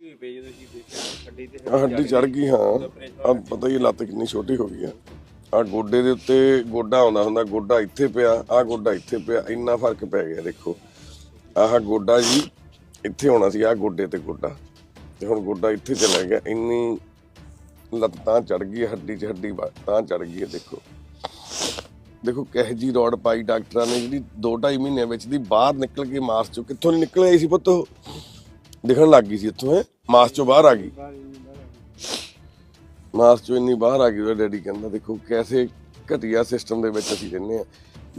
ਹੋਈ ਪਈ ਜਦੋਂ ਅਸੀਂ ਦੇਖਿਆ ਹੱਡੀ ਤੇ ਆਹ ਹੱਡੀ ਚੜ ਗਈ ਹਾਂ। ਆ ਪਤਾ ਹੀ ਹੈ ਲੱਤ ਕਿੰਨੀ ਛੋਟੀ ਹੋ ਗਈ ਆ ਆ ਗੋਡੇ ਦੇ ਉੱਤੇ ਗੋਡਾ ਆਉਂਦਾ ਹੁੰਦਾ ਗੋਡਾ ਇੱਥੇ ਪਿਆ ਆ ਗੋਡਾ ਇੱਥੇ ਪਿਆ ਇੰਨਾ ਫ਼ਰਕ ਪੈ ਗਿਆ ਦੇਖੋ। ਆਹ ਗੋਡਾ ਜੀ ਇੱਥੇ ਹੋਣਾ ਸੀ ਆ ਗੋਡੇ ਤੇ ਗੋਡਾ। ਤੇ ਹੁਣ ਗੋਡਾ ਇੱਥੇ ਚਲਾ ਗਿਆ ਇੰਨੀ ਲੱਤ ਤਾਂ ਚੜ ਗਈ ਹੱਡੀ 'ਚ ਹੱਡੀ ਬਾ- ਤਾਂ ਚੜ ਗਈ ਹੈ ਦੇਖੋ। ਦੇਖੋ ਕਿਹ ਜੀ ਰੋਡ ਪਾਈ ਡਾਕਟਰਾਂ ਨੇ ਜਿਹੜੀ 2.5 ਮਹੀਨਿਆਂ ਵਿੱਚ ਦੀ ਬਾਹਰ ਨਿਕਲ ਕੇ ਮਾਸ ਚੋਂ ਕਿੱਥੋਂ ਨਹੀਂ ਨਿਕਲ ਆਈ ਸੀ ਪੁੱਤ ਉਹ? ਦਿਖਣ ਲੱਗ ਗਈ ਸੀ ਇੱਥੋਂ, ਹੈ? ਮਾਸ ਚੋਂ ਬਾਹਰ ਆ ਗਈ। ਮਾਸ ਚੋਂ ਇੰਨੀ ਬਾਹਰ ਆ ਗਈ ਉਹਦਾ ਡੈਡੀ ਕਹਿੰਦਾ, ਦੇਖੋ ਕੈਸੇ ਘਟੀਆ ਸਿਸਟਮ ਦੇ ਵਿੱਚ ਅਸੀਂ ਰਹਿੰਦੇ ਆ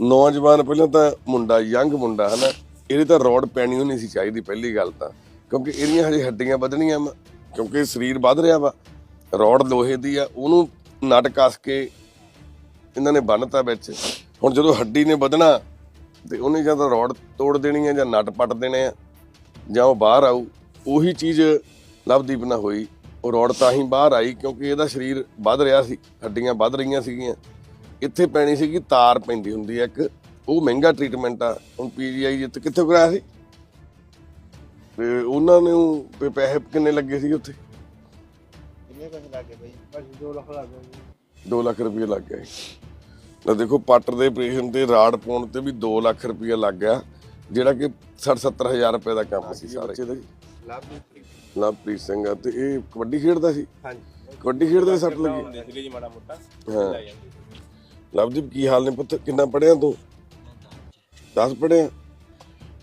ਨੌਜਵਾਨ ਪਹਿਲਾਂ ਤਾਂ ਮੁੰਡਾ, ਯੰਗ ਮੁੰਡਾ, ਹਨਾ? ਇਹਦੇ ਤਾਂ ਰੋਡ ਪੈਣੀ ਉਹ ਸੀ ਚਾਹੀਦੀ ਪਹਿਲੀ ਗੱਲ ਤਾਂ, ਕਿਉਂਕਿ ਇਹਦੀਆਂ ਹਜੇ ਹੱਡੀਆਂ ਵਧਣੀਆਂ ਵਾ, ਕਿਉਂਕਿ ਸਰੀਰ ਵੱਧ ਰਿਹਾ ਵਾ। ਰੋਡ ਲੋਹੇ ਦੀ ਆ, ਉਹਨੂੰ ਨਟ ਕੱਸ ਕੇ ਇਹਨਾਂ ਨੇ ਬੰਨਤਾ ਵਿੱਚ। ਹੁਣ ਜਦੋਂ ਹੱਡੀ ਨੇ ਵਧਣਾ, ਤੇ ਉਹਨੇ ਜਾਂ ਤਾਂ ਰੋਡ ਤੋੜ ਦੇਣੀ ਆ ਜਾਂ ਨਟ ਪੱਟ ਦੇਣੇ ਆ। ਜਾਂ ਉਹ ਬਾਹਰ ਆਊ ਉਹੀ ਚੀਜ਼ ਲਵਦੀਪ ਨਾਲ ਹੋਈ। ਉਹ ਰੋਡ ਤਾਂ ਹੀ ਬਾਹਰ ਆਈ ਕਿਉਂਕਿ ਇਹਦਾ ਸਰੀਰ ਵੱਧ ਰਿਹਾ ਸੀ ਹੱਡੀਆਂ ਵੱਧ ਰਹੀਆਂ ਸੀਗੀਆਂ। ਇੱਥੇ ਪੈਣੀ ਸੀਗੀ ਤਾਰ ਪੈਂਦੀ ਹੁੰਦੀ ਹੈ ਇੱਕ ਉਹ ਮਹਿੰਗਾ ਟ੍ਰੀਟਮੈਂਟ ਆ। ਹੁਣ ਪੀਜੀਆਈ ਜਿੱਤ ਕਿੱਥੇ ਕਰਾਇਆ ਸੀ? ਤੇ ਉਹਨਾਂ ਨੂੰ ਪੈਸੇ ਕਿੰਨੇ ਲੱਗੇ ਸੀ ਉੱਥੇ? ਕਿੰਨੇ ਪੈਸੇ ਲੱਗੇ ਬਈ? ਬਸ 2 ਲੱਖ ਲੱਗ ਗਏ 2 ਲੱਖ ਰੁਪਏ ਲੱਗ ਗਏ। ਤਾਂ ਦੇਖੋ ਪੱਟ ਦੇ ਆਪਰੇਸ਼ਨ ਤੇ ਰਾੜ ਪਾਉਣ ਤੇ ਵੀ 2 ਲੱਖ ਰੁਪਏ ਲੱਗ ਗਿਆ। ਜਿਹੜਾ ਕਿ 60 70 ਹਜ਼ਾਰ ਰੁਪਏ ਦਾ ਕੰਮ ਸੀ ਸਾਰੇ। ਲਾਭਦੀਪ ਲਵਪ੍ਰੀਤ ਸਿੰਘ। ਆ ਤੇ ਇਹ ਕਬੱਡੀ ਖੇਡਦਾ ਸੀ? ਹਾਂਜੀ। ਕਬੱਡੀ ਖੇਡਦੇ ਸੱਟ ਲੱਗੀ। ਹੁੰਦੇ ਸੀਗੇ ਜੀ ਮਾੜਾ ਮੋਟਾ। ਹਾਂ। ਲਵਦੀਪ ਕੀ ਹਾਲ ਨੇ ਪੁੱਤ? ਕਿੰਨਾ ਪੜਿਆ ਤੂੰ? 10 ਪੜਿਆ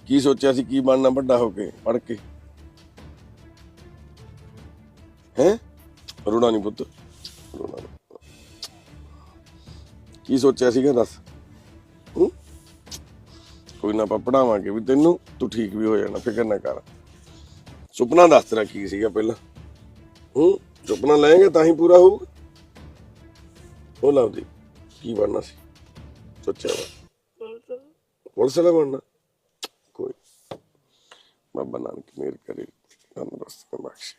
ਕੀ ਸੋਚਿਆ ਸੀ? ਕੀ ਬਣਨਾ ਵੱਡਾ ਹੋ ਕੇ ਪੜ ਕੇ? ਹੈ? ਰੋਣਾ ਨਹੀਂ ਪੁੱਤ। ਰੋਣਾ। ਕੀ ਸੋਚਿਆ ਸੀਗਾ? ਦੱਸ। ਹੂੰ? ਕੋਈ ਨਾ ਆਪਾਂ ਪੜਾਵਾਂਗੇ ਵੀ ਤੈਨੂੰ ਤੂੰ ਠੀਕ ਵੀ ਹੋ ਜਾਣਾ, ਫਿਕਰ ਨਾ ਕਰ। ਸੁਪਨਾ ਦੱਸ ਤੇਰਾ ਕੀ ਸੀਗਾ ਪਹਿਲਾਂ? ਹੂੰ? ਸੁਪਨਾ ਲਏਂਗੇ ਤਾਂ ਹੀ ਪੂਰਾ ਹੋਊਗਾ। ਉਹ ਲਵਦੀ ਕੀ ਬਣਨਾ ਸੀ? ਸੋਚਿਆ ਵਾ। ਪੁਲਿਸ ਵਾਲਾ ਬਣਨਾ? ਕੋਈ ਬਾਬਾ ਨਾਨਕ ਮੇਰ ਕਰੇ, ਤੰਦਰੁਸਤ ਬਖਸ਼ੇ।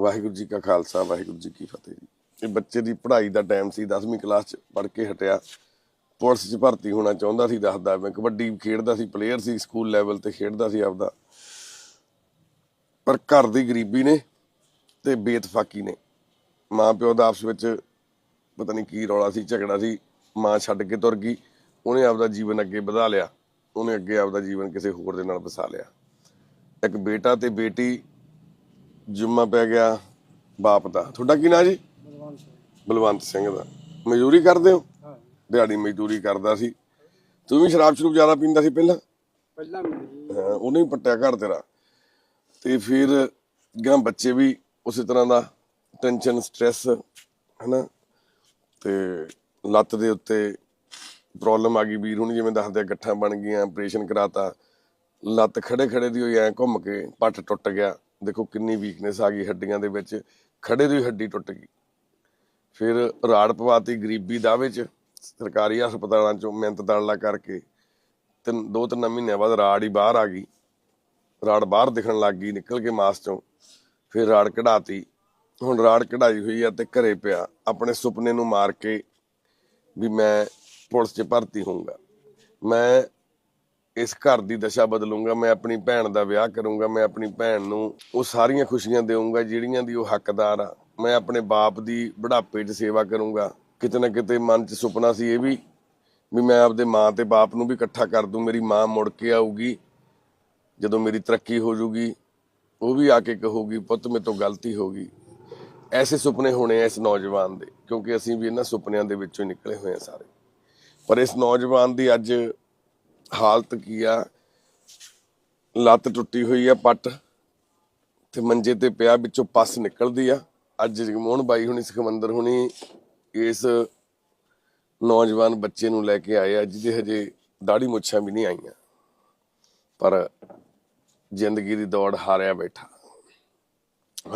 ਵਾਹਿਗੁਰੂ ਜੀ ਕਾ ਖਾਲਸਾ, ਵਾਹਿਗੁਰੂ ਜੀ ਕੀ ਫਤਿਹ ਇਹ ਬੱਚੇ ਦੀ ਪੜ੍ਹਾਈ ਦਾ ਟਾਈਮ ਸੀ 10ਵੀਂ ਕਲਾਸ ਚ ਪੜ੍ਹ ਕੇ ਹਟਿਆ। ਪੁਲਿਸ 'ਚ ਭਰਤੀ ਹੋਣਾ ਚਾਹੁੰਦਾ ਸੀ ਦੱਸਦਾ ਮੈਂ। ਕਬੱਡੀ ਖੇਡਦਾ ਸੀ ਪਲੇਅਰ ਸੀ ਸਕੂਲ ਲੈਵਲ ਤੇ ਖੇਡਦਾ ਸੀ ਆਪਦਾ। ਪਰ ਘਰ ਦੀ ਗਰੀਬੀ ਨੇ ਤੇ ਬੇਤਫਾਕੀ ਨੇ। ਮਾਂ ਪਿਓ ਦਾ ਆਪਸ ਵਿੱਚ ਪਤਾ ਨਹੀਂ ਕੀ ਰੌਲਾ ਸੀ ਝਗੜਾ ਸੀ। ਮਾਂ ਛੱਡ ਕੇ ਤੁਰ ਗਈ ਉਹਨੇ ਆਪਦਾ ਜੀਵਨ ਅੱਗੇ ਵਧਾ ਲਿਆ। ਉਹਨੇ ਅੱਗੇ ਆਪਦਾ ਜੀਵਨ ਕਿਸੇ ਹੋਰ ਦੇ ਨਾਲ ਵਸਾ ਲਿਆ। ਇੱਕ ਬੇਟਾ ਤੇ ਬੇਟੀ ਜੁਮਾ ਪੈ ਗਿਆ ਬਾਪ ਦਾ। ਤੁਹਾਡਾ ਕੀ ਨਾਂ ਜੀ? ਬਲਵੰਤ ਸਿੰਘ। ਬਲਵੰਤ ਸਿੰਘ ਦਾ। ਮਜ਼ਦੂਰੀ ਕਰਦੇ ਹੋ ਹਾਂ? ਦਿਹਾੜੀ ਮਜ਼ਦੂਰੀ ਕਰਦਾ ਸੀ। ਤੂੰ ਵੀ ਸ਼ਰਾਬ ਸ਼ਰੂਬ ਜ਼ਿਆਦਾ ਪੀਂਦਾ ਸੀ ਪਹਿਲਾਂ? ਪਹਿਲਾਂ ਹਾਂ, ਉਹਨੇ ਹੀ ਪੱਟਿਆ ਘਰ ਤੇਰਾ। ਤੇ ਫਿਰ ਗਾਂ ਬੱਚੇ ਵੀ ਉਸੇ ਤਰ੍ਹਾਂ ਦਾ ਟੈਨਸ਼ਨ ਸਟ੍ਰੈਸ ਹਨਾ? ਤੇ ਲੱਤ ਦੇ ਉੱਤੇ ਪ੍ਰੋਬਲਮ ਆ ਗਈ। ਵੀਰ ਹੁਣ ਜਿਵੇਂ ਦੱਸਦੇ ਆ, ਗੱਠਾਂ ਬਣ ਗਈਆਂ ਆਪਰੇਸ਼ਨ ਕਰਾਤਾ। ਲੱਤ ਖੜੇ ਖੜੇ ਦੀ ਹੋਈ ਐ ਘੁੰਮ ਕੇ ਪੱਟ ਟੁੱਟ ਗਿਆ। ਦੇਖੋ ਕਿੰਨੀ ਵੀਕਨੈਸ ਆ ਗਈ ਹੱਡੀਆਂ ਦੇ ਵਿੱਚ। ਖੜੇ ਦੀ ਹੱਡੀ ਟੁੱਟ ਗਈ। ਫਿਰ ਰਾੜ ਪਵਾਤੀ ਗਰੀਬੀ ਦਾ ਵਿੱਚ ਸਰਕਾਰੀ ਹਸਪਤਾਲਾਂ ਚੋਂ ਮਿਹਨਤ ਦਾਲਾ ਕਰਕੇ ਤਿੰਨ ਦੋ ਤਿੰਨ ਮਹੀਨਿਆਂ ਬਾਅਦ ਰਾੜ ਹੀ ਬਾਹਰ ਆ ਗਈ। ਰਾੜ ਬਾਹਰ ਦਿਖਣ ਲੱਗ ਗਈ, ਨਿਕਲ ਕੇ ਮਾਸ ਚੋਂ, ਫਿਰ ਰਾੜ ਕਢਾਤੀ। ਹੁਣ ਰਾੜ ਕਢਾਈ ਹੋਈ ਆ ਤੇ ਘਰੇ ਪਿਆ। ਆਪਣੇ ਸੁਪਨੇ ਨੂੰ ਮਾਰ ਕੇ ਵੀ ਮੈਂ ਪੁਲਿਸ 'ਚ ਭਰਤੀ ਹੋਊਂਗਾ। ਮੈਂ ਇਸ ਘਰ ਦੀ ਦਸ਼ਾ ਬਦਲੂੰਗਾ, ਮੈਂ ਆਪਣੀ ਭੈਣ ਦਾ ਵਿਆਹ ਕਰੂੰਗਾ, ਮੈਂ ਆਪਣੀ ਭੈਣ ਨੂੰ ਉਹ ਸਾਰੀਆਂ ਖੁਸ਼ੀਆਂ ਦੇਵਾਂਗਾ ਜਿਹੜੀਆਂ ਦੀ ਉਹ ਹੱਕਦਾਰ ਆ। ਮੈਂ ਆਪਣੇ ਬਾਪ ਦੀ ਬੁਢਾਪੇ 'ਚ ਸੇਵਾ ਕਰੂੰਗਾ। ਕਿਤੇ ਨਾ ਕਿਤੇ ਮਨ 'ਚ ਸੁਪਨਾ ਸੀ ਇਹ ਵੀ ਵੀ ਮੈਂ ਆਪਦੇ ਮਾਂ ਤੇ ਬਾਪ ਨੂੰ ਵੀ ਇਕੱਠਾ ਕਰ ਦੂੰ, ਮੇਰੀ ਮਾਂ ਮੁੜ ਕੇ ਆਊਗੀ, ਜਦੋਂ ਮੇਰੀ ਤਰੱਕੀ ਹੋ ਜੂਗੀ, ਉਹ ਵੀ ਆ ਕੇ ਕਹੂਗੀ, ਪੁੱਤ, ਮੇਰੇ ਤੋਂ ਗਲਤੀ ਹੋ ਗਈ। ਐਸੇ ਸੁਪਨੇ ਹੋਣੇ ਇਸ ਨੌਜਵਾਨ ਦੇ, ਕਿਉਂਕਿ ਅਸੀਂ ਵੀ ਇਹਨਾਂ ਸੁਪਨਿਆਂ ਦੇ ਵਿੱਚੋਂ ਨਿਕਲੇ ਹੋਏ ਆ ਸਾਰੇ। ਪਰ ਇਸ ਨੌਜਵਾਨ ਦੀ ਅੱਜ ਹਾਲਤ ਕੀ ਆ? ਲੱਤ ਟੁੱਟੀ ਹੋਈ ਆ ਪੱਟ, ਤੇ ਮੰਜੇ ਤੇ ਪਿਆ, ਵਿੱਚੋਂ ਪਸ ਨਿਕਲਦੀ ਆ। ਅੱਜ ਜਗਮੋਹਨ ਬਾਈ ਹੁਣੀ ਸਿਕੰਦਰ ਹੁਣੀ ਇਸ ਨੌਜਵਾਨ ਬੱਚੇ ਨੂੰ ਲੈ ਕੇ ਆਏ ਆ, ਜਿਹਦੇ ਹਜੇ ਦਾੜੀ ਮੁੱਛਾਂ ਵੀ ਨਹੀਂ ਆਈਆਂ। ਪਰ ਜ਼ਿੰਦਗੀ ਦੀ ਦੌੜ ਹਾਰਿਆ ਬੈਠਾ।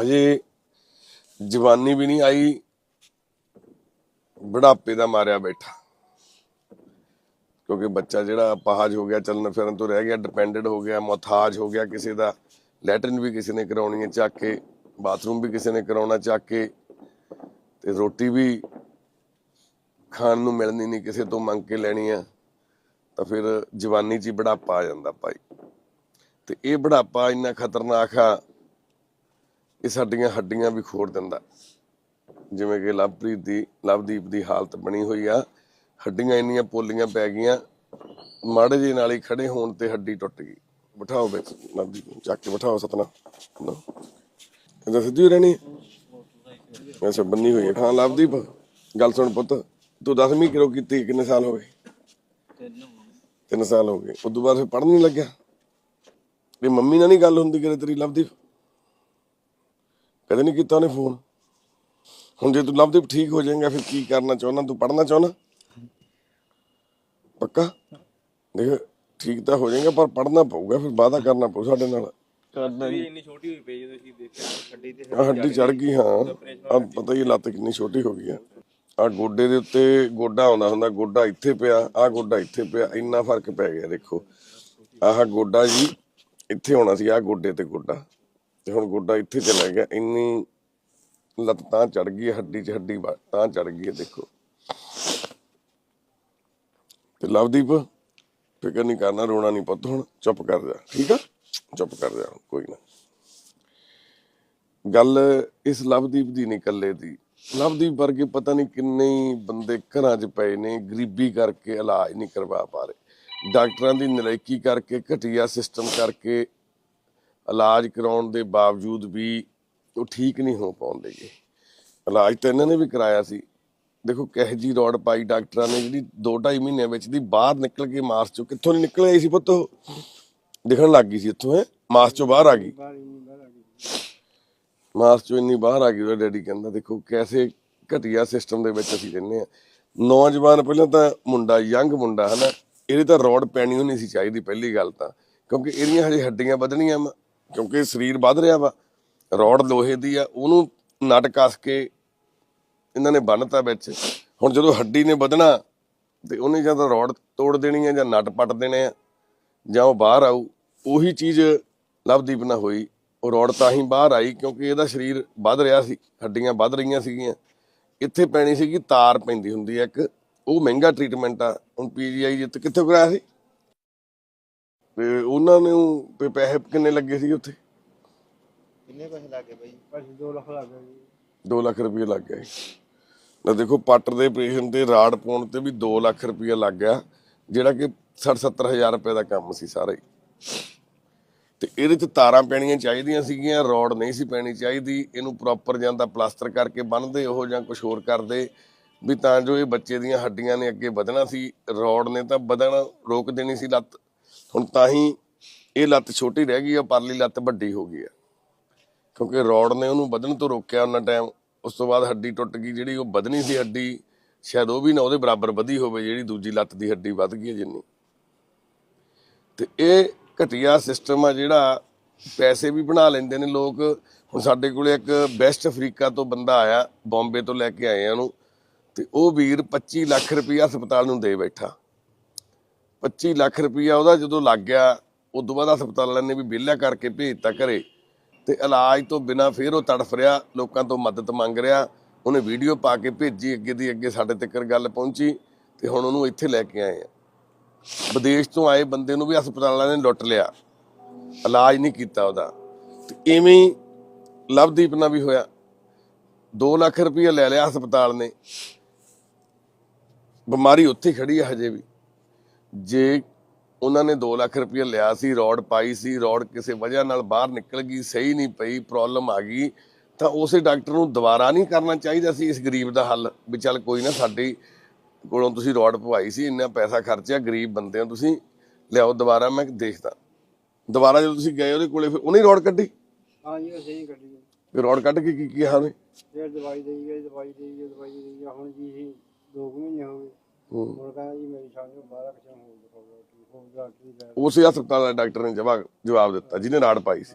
ਹਜੇ ਜਵਾਨੀ ਵੀ ਨਹੀਂ ਆਈ, ਬੁਢਾਪੇ ਦਾ ਮਾਰਿਆ ਬੈਠਾ। ਕਿਉਂਕਿ ਬੱਚਾ ਜਿਹੜਾ ਪਹਾਜ ਹੋ ਗਿਆ, ਚੱਲਣ ਫਿਰਨ ਤੋਂ ਰਹਿ ਗਿਆ ਡਿਪੈਂਡੈਂਟ ਹੋ ਗਿਆ ਮੁਹਤਾਜ ਹੋ ਗਿਆ ਕਿਸੇ ਦਾ। ਲੈਟਰਨ ਵੀ ਕਿਸੇ ਨੇ ਕਰਾਉਣੀ ਹੈ, ਚੱਕ ਕੇ, ਬਾਥਰੂਮ ਵੀ ਕਿਸੇ ਨੇ ਕਰਾਉਣਾ, ਚੱਕ ਕੇ, ਤੇ ਰੋਟੀ ਵੀ ਖਾਣ ਨੂੰ ਮਿਲਣੀ ਨਹੀਂ, ਕਿਸੇ ਤੋਂ ਮੰਗ ਕੇ ਲੈਣੀ ਆ, ਤਾਂ ਫਿਰ ਜਵਾਨੀ 'ਚ ਹੀ ਬੁਢਾਪਾ ਆ ਜਾਂਦਾ ਭਾਈ। ਤੇ ਇਹ ਬੁਢਾਪਾ ਇੰਨਾ ਖਤਰਨਾਕ ਆ, ਇਹ ਸਾਡੀਆਂ ਹੱਡੀਆਂ ਵੀ ਖੋੜ ਦਿੰਦਾ। ਜਿਵੇਂ ਕਿ ਲਵਪ੍ਰੀਤ ਦੀ, ਲਵਦੀਪ ਦੀ ਹਾਲਤ ਬਣੀ ਹੋਈ ਆ, ਹੱਡੀਆਂ ਇੰਨੀਆਂ ਪੋਲੀਆਂ ਪੈ ਗਈਆਂ, ਮਾੜੇ ਜਿਹੇ ਨਾਲ ਹੀ ਖੜੇ ਹੋਣ ਤੇ ਹੱਡੀ ਟੁੱਟ ਗਈ। ਬਿਠਾਓ ਵਿੱਚ ਲਵਦੀਪ ਨੂੰ ਚੱਕ ਕੇ ਬਿਠਾਓ ਸਤਨਾ ਇਹਦਾ ਸਿੱਧੀ ਰਹਿਣੀ? ਹੈ ਬੰਨੀ ਹੋਈ ਹੈ। ਹਾਂ, ਲਵਦੀਪ, ਗੱਲ ਸੁਣ ਪੁੱਤ। ਤੂੰ 10ਵੀਂ ਕਿਲੋ ਕੀਤੀ? ਕਿੰਨੇ ਸਾਲ ਹੋ ਗਏ? ਤਿੰਨ ਸਾਲ ਹੋ ਗਏ। ਉਦੋਂ ਬਾਅਦ ਫਿਰ ਪੜ੍ਹਨ ਨਹੀਂ ਲੱਗਿਆ। ਤੇ ਮੰਮੀ ਨਾਲ ਨਹੀਂ ਗੱਲ ਹੁੰਦੀ ਕਰੇ ਤੇਰੀ ਲਵਦੀਪ? ਕਦੇ ਨਹੀਂ ਕੀਤਾ ਉਹਨੇ ਫੋਨ? ਹੁਣ ਜੇ ਤੂੰ ਲਵਦੀਪ ਠੀਕ ਹੋ ਜਾਏਗਾ ਫਿਰ ਕੀ ਕਰਨਾ ਚਾਹੁੰਦਾ? ਤੂੰ ਪੜ੍ਹਨਾ ਚਾਹੁੰਦਾ? ਪੱਕਾ? ਦੇਖ ਠੀਕ ਤਾਂ ਹੋ ਜਾਏਗਾ ਪਰ ਪੜ੍ਹਨਾ ਪਊਗਾ ਫਿਰ ਵਾਅਦਾ ਕਰਨਾ ਪਊ ਸਾਡੇ ਨਾਲ। ਵੀ ਇੰਨੀ ਛੋਟੀ ਹੋਈ ਪਈ ਜਦੋਂ ਅਸੀਂ ਦੇਖਿਆ ਖੱਡੀ ਤੇ ਆਹ ਹੱਡੀ ਚੜ ਗਈ ਹਾਂ। ਆ ਪਤਾ ਹੈ ਲੱਤ ਕਿੰਨੀ ਛੋਟੀ ਹੋ ਗਈ ਆ ਆ ਗੋਡੇ ਦੇ ਉੱਤੇ ਗੋਡਾ ਆਉਂਦਾ ਹੁੰਦਾ, ਗੋਡਾ ਇੱਥੇ ਪਿਆ, ਆ ਗੋਡਾ ਇੱਥੇ ਪਿਆ, ਇੰਨਾ ਫ਼ਰਕ ਪੈ ਗਿਆ ਦੇਖੋ। ਆਹ ਗੋਡਾ ਜੀ ਇੱਥੇ ਹੋਣਾ ਸੀ ਆ ਗੋਡੇ ਤੇ ਗੋਡਾ। ਤੇ ਹੁਣ ਗੋਡਾ ਇੱਥੇ ਚਲਾ ਗਿਆ, ਇੰਨੀ ਲੱਤ ਤਾਂ ਚੜ ਗਈ ਹੱਡੀ 'ਚ ਹੱਡੀ ਤਾਂ ਚੜ ਗਈ ਦੇਖੋ। ਤੇ ਲਵਦੀਪ, ਫਿਕਰ ਨਹੀਂ ਕਰਨਾ, ਰੋਣਾ ਨਹੀਂ ਪੁੱਤ ਹੁਣ, ਚੁੱਪ ਕਰ ਜਾ, ਠੀਕ ਆ? ਚੁੱਪ ਕਰ ਜਾ, ਕੋਈ ਨਾ। ਗੱਲ ਇਸ ਲਵਦੀਪ ਦੀ ਨਹੀਂ ਕੱਲੇ ਦੀ। ਲਵਦੀਪ ਵਰਗੇ ਪਤਾ ਨਹੀਂ ਕਿੰਨੇ ਹੀ ਬੰਦੇ ਘਰਾਂ 'ਚ ਪਏ ਨੇ, ਗਰੀਬੀ ਕਰਕੇ ਇਲਾਜ ਨਹੀਂ ਕਰਵਾ ਪਾ ਰਹੇ। ਡਾਕਟਰਾਂ ਦੀ ਨਲਾਇਕੀ ਕਰਕੇ, ਘਟੀਆ ਸਿਸਟਮ ਕਰਕੇ ਇਲਾਜ ਕਰਾਉਣ ਦੇ ਬਾਵਜੂਦ ਵੀ ਉਹ ਠੀਕ ਨਹੀਂ ਹੋ ਪਾਉਂਦੇਗੇ ਇਲਾਜ ਤਾਂ ਇਹਨਾਂ ਨੇ ਵੀ ਕਰਾਇਆ ਸੀ। ਦੇਖੋ ਕਿਹ ਜੀ ਰੋਡ ਪਾਈ ਡਾਕਟਰਾਂ ਨੇ, ਜਿਹੜੀ 2.5 ਮਹੀਨਿਆਂ ਵਿੱਚ ਦੀ ਬਾਹਰ ਨਿਕਲ ਕੇ ਮਾਰਚ ਚੋਂ ਕਿੱਥੋਂ ਨਹੀਂ ਨਿਕਲ ਆਈ ਸੀ ਪੁੱਤ ਦਿਖਣ ਲੱਗ ਗਈ ਸੀ ਇੱਥੋਂ ਹੈ? ਮਾਰਚ ਚੋਂ ਬਾਹਰ ਆ ਗਈ। ਮਾਸ ਚੋਂ ਇੰਨੀ ਬਾਹਰ ਆ ਗਈ ਉਹਦਾ ਡੈਡੀ ਕਹਿੰਦਾ, ਦੇਖੋ ਕੈਸੇ ਘਟੀਆ ਸਿਸਟਮ ਦੇ ਵਿੱਚ ਅਸੀਂ ਰਹਿੰਦੇ ਆ ਨੌਜਵਾਨ ਪਹਿਲਾਂ ਤਾਂ ਮੁੰਡਾ ਯੰਗ ਮੁੰਡਾ, ਹਨਾ, ਇਹਦੀ ਤਾਂ ਰੋਡ ਪੈਣੀ ਉਹ ਸੀ ਚਾਹੀਦੀ ਪਹਿਲੀ ਗੱਲ ਤਾਂ, ਕਿਉਂਕਿ ਇਹਦੀਆਂ ਹਜੇ ਹੱਡੀਆਂ ਵਧਣੀਆਂ ਵਾ, ਕਿਉਂਕਿ ਸਰੀਰ ਵੱਧ ਰਿਹਾ ਵਾ ਰੋਡ ਲੋਹੇ ਦੀ ਆ, ਉਹਨੂੰ ਨਟ ਕੱਸ ਕੇ ਇਹਨਾਂ ਨੇ ਬੰਨਤਾ ਵਿੱਚ। ਹੁਣ ਜਦੋਂ ਹੱਡੀ ਨੇ ਵਧਣਾ, ਤੇ ਉਹਨੇ ਜਾਂ ਤਾਂ ਰੋਡ ਤੋੜ ਦੇਣੀ ਆ ਜਾਂ ਨਟ ਪੱਟ ਦੇਣੇ ਆ, ਜਾਂ ਉਹ ਬਾਹਰ ਆਊ, ਉਹੀ ਚੀਜ਼ ਲਵਦੀਪ ਨਾਲ ਹੋਈ। ਉਹ ਰੋਡ ਤਾਂ ਹੀ ਬਾਹਰ ਆਈ ਕਿਉਂਕਿ ਇਹਦਾ ਸਰੀਰ ਵੱਧ ਰਿਹਾ ਸੀ ਹੱਡੀਆਂ ਵੱਧ ਰਹੀਆਂ ਸੀਗੀਆਂ। ਇੱਥੇ ਪੈਣੀ ਸੀਗੀ ਤਾਰ ਪੈਂਦੀ ਹੁੰਦੀ ਹੈ ਇੱਕ ਉਹ ਮਹਿੰਗਾ ਟ੍ਰੀਟਮੈਂਟ ਆ ਹੁਣ ਪੀਜੀਆਈ ਜਿੱਤ ਕਿੱਥੇ ਕਰਾਇਆ ਸੀ? ਤੇ ਉਹਨਾਂ ਨੂੰ ਪੈਸੇ ਕਿੰਨੇ ਲੱਗੇ ਸੀ ਉੱਥੇ? ਕਿੰਨੇ ਪੈਸੇ ਲੱਗੇ ਬਈ? ਪੈਸੇ 2 ਲੱਖ ਲੱਗ ਗਏ ਜੀ। 2 ਲੱਖ ਰੁਪਏ ਲੱਗ ਸੀ ਤਾਂ ਦੇਖੋ ਪੱਟ ਦੇ ਆਪਰੇਸ਼ਨ ਤੇ ਰਾੜ ਪਾਉਣ ਤੇ ਵੀ 2 ਲੱਖ ਰੁਪਏ ਲੱਗ ਗਿਆ ਜਿਹੜਾ ਕਿ 60 70 ਹਜ਼ਾਰ ਰੁਪਏ ਦਾ ਕੰਮ ਸੀ ਸਾਰਾ ਹੀ। ਤੇ ਇਹਦੇ ਚ ਤਾਰਾਂ ਪੈਣੀਆਂ ਚਾਹੀਦੀਆਂ ਸੀਗੀਆਂ, ਰੋਡ ਨਹੀਂ ਸੀ ਪੈਣੀ ਚਾਹੀਦੀ, ਇਹਨੂੰ ਪ੍ਰੋਪਰ ਜਾਂਦਾ ਪਲਾਸਟਰ ਕਰਕੇ ਬੰਨਦੇ ਉਹ ਜਾਂ ਕੁਝ ਹੋਰ ਕਰਦੇ, ਵੀ ਤਾਂ ਜੋ ਇਹ ਬੱਚੇ ਦੀਆਂ ਹੱਡੀਆਂ ਨੇ ਅੱਗੇ ਵਧਣਾ ਸੀ, ਰੋਡ ਨੇ ਤਾਂ ਵਧਣਾ ਰੋਕ ਦੇਣੀ ਸੀ ਲੱਤ, ਹੁਣ ਤਾਂ ਹੀ ਇਹ ਲੱਤ ਛੋਟੀ ਰਹਿ ਗਈ ਆ, ਪਰਲੀ ਲੱਤ ਵੱਡੀ ਹੋ ਗਈ ਆ। ਕਿਉਂਕਿ ਰੋਡ ਨੇ ਉਹਨੂੰ ਵਧਣ ਤੋਂ ਰੋਕਿਆ ਉਹਨਾਂ ਟਾਈਮ ਉਸ ਤੋਂ ਬਾਅਦ ਹੱਡੀ ਟੁੱਟ ਗਈ, ਜਿਹੜੀ ਉਹ ਵਧਣੀ ਸੀ ਹੱਡੀ, ਸ਼ਾਇਦ ਉਹ ਵੀ ਨਾ ਉਹਦੇ ਬਰਾਬਰ ਵਧੀ ਹੋਵੇ, ਜਿਹੜੀ ਦੂਜੀ ਲੱਤ ਦੀ ਹੱਡੀ ਵੱਧ ਗਈ ਹੈ ਜਿੰਨੀ। ਤੇ ਇਹ ਘਟੀਆ ਸਿਸਟਮ ਆ ਜਿਹੜਾ ਪੈਸੇ ਵੀ ਬਣਾ ਲੈਂਦੇ ਨੇ ਲੋਕ। ਹੁਣ ਸਾਡੇ ਕੋਲੇ ਇੱਕ ਵੈਸਟ ਅਫਰੀਕਾ ਤੋਂ ਬੰਦਾ ਆਇਆ ਬੰਬੇ ਤੋਂ ਲੈ ਕੇ ਆਏ ਆ ਉਹਨੂੰ, ਤੇ ਉਹ ਵੀਰ 25 ਲੱਖ ਰੁਪਇਆ ਹਸਪਤਾਲ ਨੂੰ ਦੇ ਬੈਠਾ। 25 ਲੱਖ ਰੁਪਇਆ ਉਹਦਾ ਜਦੋਂ ਲੱਗ ਗਿਆ, ਉਦੋਂ ਬਾਅਦ ਹਸਪਤਾਲ ਵਾਲਿਆਂ ਨੇ ਵੀ ਵਿਹਲਾ ਕਰਕੇ ਭੇਜਤਾ ਘਰੇ। ਤੇ ਇਲਾਜ ਤੋਂ ਬਿਨਾ ਫਿਰ ਉਹ ਤੜਫ ਰਿਹਾ, ਲੋਕਾਂ ਤੋਂ ਮਦਦ ਮੰਗ ਰਿਹਾ। ਉਹਨੇ ਵੀਡੀਓ ਪਾ ਕੇ ਭੇਜੀ, ਅੱਗੇ ਦੀ ਅੱਗੇ ਸਾਡੇ ਤੱਕ ਗੱਲ ਪਹੁੰਚੀ, ਤੇ ਹੁਣ ਉਹਨੂੰ ਇੱਥੇ ਲੈ ਕੇ ਆਏ ਆ। ਵਿਦੇਸ਼ ਤੋਂ ਆਏ ਬੰਦੇ ਨੂੰ ਵੀ ਹਸਪਤਾਲ ਨੇ ਲੁੱਟ ਲਿਆ। ਇਲਾਜ ਨਹੀਂ ਕੀਤਾ ਉਹਦਾ। ਤੇ ਐਵੇਂ ਲਵਦੀਪ ਨਾਲ ਵੀ ਹੋਇਆ। 2 ਲੱਖ ਰੁਪਏ ਲੈ ਲਿਆ ਹਸਪਤਾਲ ਨੇ। ਬਿਮਾਰੀ ਉੱਥੇ ਖੜੀ ਹੈ ਹਜੇ ਵੀ। ਜੇ ਉਹਨਾਂ ਨੇ 2 ਲੱਖ ਰੁਪਏ ਲਿਆ ਸੀ, ਰੋਡ ਪਾਈ ਸੀ, ਰੋਡ ਕਿਸੇ ਵਜ੍ਹਾ ਨਾਲ ਬਾਹਰ ਨਿਕਲ ਗਈ, ਸਹੀ ਨਹੀਂ ਪਈ, ਪ੍ਰੋਬਲਮ ਆ ਗਈ, ਤਾਂ ਉਸੇ ਡਾਕਟਰ ਨੂੰ ਦੁਬਾਰਾ ਨਹੀਂ ਕਰਨਾ ਚਾਹੀਦਾ ਸੀ ਇਸ ਗਰੀਬ ਦਾ ਹੱਲ, ਵੀ ਚੱਲ ਕੋਈ ਨਾ ਸਾਡੀ ਕੋਲੋਂ ਤੁਸੀਂ ਰੋਡ ਪਵਾਈ ਸੀ ਇੰਨਾ ਪੈਸਾ ਖਰਚਿਆ ਗਰੀਬ ਬੰਦੇ ਹੋ ਤੁਸੀਂ ਲਿਆਓ ਦੁਬਾਰਾ ਮੈਂ ਦੇਖਦਾ। ਦੁਬਾਰਾ ਜਦੋਂ ਤੁਸੀਂ ਗਏ ਉਹਦੇ ਕੋਲੇ ਫਿਰ ਉਹਨੇ ਰੋਡ ਕੱਢੀ? ਹਾਂ ਜੀ ਅਸੀਂ ਹੀ ਗੱਡੀ ਫਿਰ ਰੋਡ ਕੱਢ ਕੇ ਕੀ ਕਿਹਾ ਉਹਨੇ? ਫਿਰ ਦਵਾਈ ਦੇਈ ਗਈ ਦਵਾਈ ਦੇਈ ਗਈ ਦਵਾਈ ਦੇਈ ਗਈ ਹੁਣ ਜੀ ਇਹ 2 ਮਹੀਨੇ ਹੋ ਗਏ। ਹੂੰ। ਹੁਣ ਕਹਿੰਦਾ ਜੀ ਮੇਰੀ ਸ਼ਾਨ ਨੂੰ 12 ਕਿਛਾ ਹੋ ਗਿਆ ਠੀਕ ਹੋ ਗਿਆ ਠੀਕ ਹੈ ਉਸੇ ਹਸਪਤਾਲ ਡਾਕਟਰ ਨੇ ਜਵਾਬ ਜਵਾਬ ਦਿੱਤਾ ਜਿਹਨੇ ਰਾੜ ਪਾਈ ਸੀ।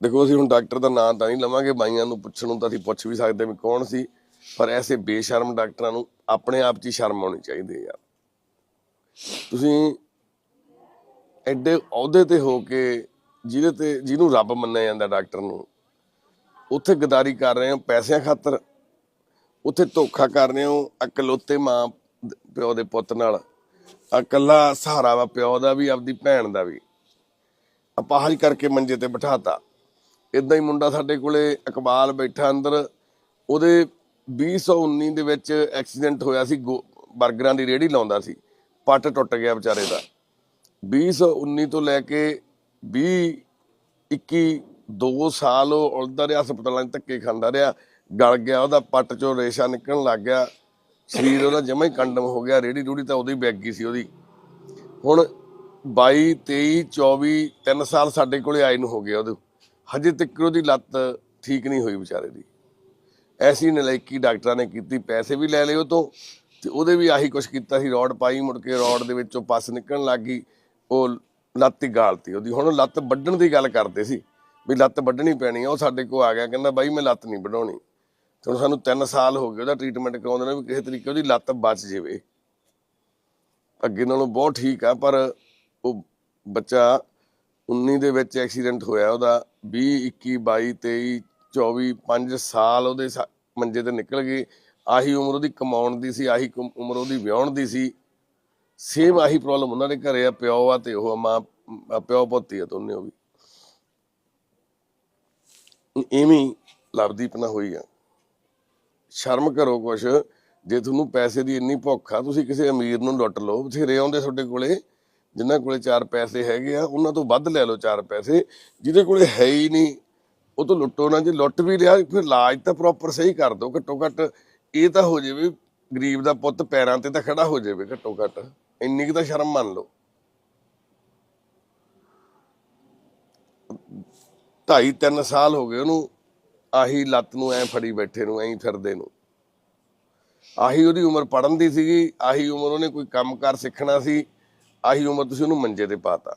ਦੇਖੋ ਅਸੀਂ ਹੁਣ ਡਾਕਟਰ ਦਾ ਨਾਂ ਤਾਂ ਨਹੀਂ ਲਵਾਂਗੇ ਬਾਈਆਂ ਨੂੰ ਪੁੱਛਣ ਨੂੰ ਤਾਂ ਅਸੀਂ ਪੁੱਛ ਵੀ ਸਕਦੇ ਵੀ ਕੌਣ ਸੀ। ਪਰ ਐਸੇ ਬੇਸ਼ਰਮ ਡਾਕਟਰਾਂ ਨੂੰ ਆਪਣੇ ਆਪ 'ਚ ਸ਼ਰਮ ਆਉਣੀ ਚਾਹੀਦੀ ਯਾਰ। ਤੁਸੀਂ ਐਡੇ ਅਹੁਦੇ ਤੇ ਹੋ ਕੇ ਜਿਹਦੇ ਤੇ ਜਿਹਨੂੰ ਰੱਬ ਮੰਨਿਆ ਜਾਂਦਾ ਡਾਕਟਰ ਨੂੰ, ਉੱਥੇ ਗਦਾਰੀ ਕਰ ਰਹੇ ਹੋ ਪੈਸਿਆਂ ਖਾਤਰ, ਉੱਥੇ ਧੋਖਾ ਕਰ ਰਹੇ ਹੋ ਇਕਲੌਤੇ ਮਾਂ ਪਿਓ ਦੇ ਪੁੱਤ ਨਾਲ, ਇਕੱਲਾ ਸਹਾਰਾ ਵਾ ਪਿਓ ਦਾ ਵੀ, ਆਪਦੀ ਭੈਣ ਦਾ ਵੀ। ਅਪਾਹਜ ਕਰਕੇ ਮੰਜੇ ਤੇ ਬਿਠਾਤਾ। ਇਦਾਂ ਹੀ ਮੁੰਡਾ ਸਾਡੇ ਕੋਲੇ ਇਕਬਾਲ ਬੈਠਾ ਅੰਦਰ, ਉਹਦੇ 2019 ਦੇ ਵਿੱਚ ਐਕਸੀਡੈਂਟ ਹੋਇਆ ਸੀ, ਗੋ- 버ਗਰਾਂ ਦੀ ਰੇਹੜੀ ਲਾਉਂਦਾ ਸੀ। ਪੱਟ ਟੁੱਟ ਗਿਆ ਵਿਚਾਰੇ ਦਾ। 2019 ਤੋਂ ਲੈ ਕੇ 20 21 2 ਸਾਲ ਉਹ ਉਲਝਦਾ ਰਿਹਾ, ਹਸਪਤਾਲਾਂ 'ਚ ਧੱਕੇ ਖਾਂਦਾ ਰਿਹਾ, ਗਲ ਗਿਆ, ਉਹਦਾ ਪੱਟ ਚੋਂ ਰੇਸ਼ਾ ਨਿਕਲਣ ਲੱਗ ਗਿਆ। ਸਰੀਰ ਉਹਦਾ ਜਮਾ ਹੀ ਕੰਡਮ ਹੋ ਗਿਆ ਰੇੜੀ ਰੂੜੀ ਤਾਂ ਉਦੋਂ ਹੀ ਵਿਕ ਗਈ ਸੀ ਉਹਦੀ। ਹੁਣ 22 23 24 3 ਸਾਲ ਸਾਡੇ ਕੋਲੇ ਆਏ ਨੂੰ ਹੋ ਗਏ ਉਹਦੇ। ਹਜੇ ਤੱਕ ਉਹਦੀ ਲੱਤ ਠੀਕ ਨਹੀਂ ਹੋਈ ਵਿਚਾਰੇ ਦੀ। ਐਸੀ ਨਲਾਇਕੀ ਡਾਕਟਰਾਂ ਨੇ ਕੀਤੀ, ਪੈਸੇ ਵੀ ਲੈ ਲਏ ਉਹ ਤੋਂ, ਤੇ ਉਹਦੇ ਵੀ ਆਹੀ ਕੁਛ ਕੀਤਾ ਸੀ, ਰੋਡ ਪਾਈ ਮੁੜ ਕੇ ਰੋਡ ਦੇ ਵਿੱਚੋਂ ਪਸ ਨਿਕਲਣ ਲੱਗ ਗਈ, ਉਹ ਲੱਤ ਹੀ ਗਾਲਤੀ ਉਹਦੀ। ਹੁਣ ਲੱਤ ਵੱਢਣ ਦੀ ਗੱਲ ਕਰਦੇ ਸੀ, ਵੀ ਲੱਤ ਵੱਢਣੀ ਪੈਣੀ ਆ, ਉਹ ਸਾਡੇ ਕੋਲ ਆ ਗਿਆ, ਕਹਿੰਦਾ ਬਾਈ ਮੈਂ ਲੱਤ ਨਹੀਂ ਵਢਾਉਣੀ। ਤੇ ਹੁਣ ਸਾਨੂੰ 3 ਸਾਲ ਹੋ ਗਏ ਉਹਦਾ ਟ੍ਰੀਟਮੈਂਟ ਕਰਾਉਂਦੇ ਨੇ, ਵੀ ਕਿਸੇ ਤਰੀਕੇ ਉਹਦੀ ਲੱਤ ਬਚ ਜਾਵੇ। ਅੱਗੇ ਨਾਲੋਂ ਬਹੁਤ ਠੀਕ ਆ, ਪਰ ਉਹ ਬੱਚਾ 19 ਦੇ ਵਿੱਚ ਐਕਸੀਡੈਂਟ ਹੋਇਆ, ਉਹਦਾ 20 21 22 23 24 5 ਸਾਲ ਉਹਦੇ ਮੰਜੇ ਤੇ ਨਿਕਲ ਗਏ। ਆਹੀ ਉਮਰ ਉਹਦੀ ਕਮਾਉਣ ਦੀ ਸੀ, ਆਹੀ ਉਮਰ ਉਹਦੀ ਵਿਆਹਣ ਦੀ ਸੀ। ਸੇਮ ਆਹੀ ਪ੍ਰੋਬਲਮ ਉਹਨਾਂ ਦੇ ਘਰੇ ਆ, ਪਿਓ ਆ ਤੇ ਉਹ ਮਾਂ ਪਿਓ ਪੁੱਤੀ ਆ ਦੋਨੇ ਉਹ ਵੀ। ਐਵੇਂ ਹੀ ਲਵਦੀਪ ਹੋਈ ਆ। ਸ਼ਰਮ ਕਰੋ ਕੁਛ, ਜੇ ਤੁਹਾਨੂੰ ਪੈਸੇ ਦੀ ਇੰਨੀ ਭੁੱਖ ਆ, ਤੁਸੀਂ ਕਿਸੇ ਅਮੀਰ ਨੂੰ ਲੁੱਟ ਲਓ। ਬਥੇਰੇ ਆਉਂਦੇ ਤੁਹਾਡੇ ਕੋਲੇ, ਜਿਨ੍ਹਾਂ ਕੋਲੇ ਚਾਰ ਪੈਸੇ ਹੈਗੇ ਆ, ਉਹਨਾਂ ਤੋਂ ਵੱਧ ਲੈ ਲਓ ਚਾਰ ਪੈਸੇ, ਜਿਹਦੇ ਕੋਲੇ ਹੈ ਹੀ ਨਹੀਂ। ਉਹ ਤੋਂ ਲੁੱਟੋ ਨਾ ਜੇ ਲੁੱਟ ਵੀ ਲਿਆ, ਫਿਰ ਇਲਾਜ ਤਾਂ ਪ੍ਰੋਪਰ ਸਹੀ ਕਰ ਦਿਓ, ਘੱਟੋ ਘੱਟ ਇਹ ਤਾਂ ਹੋ ਜਾਵੇ ਗਰੀਬ ਦਾ ਪੁੱਤ ਪੈਰਾਂ ਤੇ ਤਾਂ ਖੜਾ ਹੋ ਜਾਵੇ ਘੱਟੋ ਘੱਟ, ਇੰਨੀ ਕੁ ਤਾਂ ਸ਼ਰਮ ਮੰਨ ਲਓ। ਢਾਈ ਤਿੰਨ ਸਾਲ ਹੋ ਗਏ ਉਹਨੂੰ, ਆਹੀ ਲੱਤ ਨੂੰ ਐ ਫੜੀ ਬੈਠੇ ਨੂੰ, ਐਂ ਫਿਰਦੇ ਨੂੰ। ਆਹੀ ਉਹਦੀ ਉਮਰ ਪੜਨ ਦੀ ਸੀਗੀ, ਆਹੀ ਉਮਰ ਉਹਨੇ ਕੋਈ ਕੰਮ ਕੰਮਕਾਰ ਸਿੱਖਣਾ ਸੀ, ਆਹੀ ਉਮਰ ਤੁਸੀਂ ਉਹਨੂੰ ਮੰਜੇ ਤੇ ਪਾਤਾ।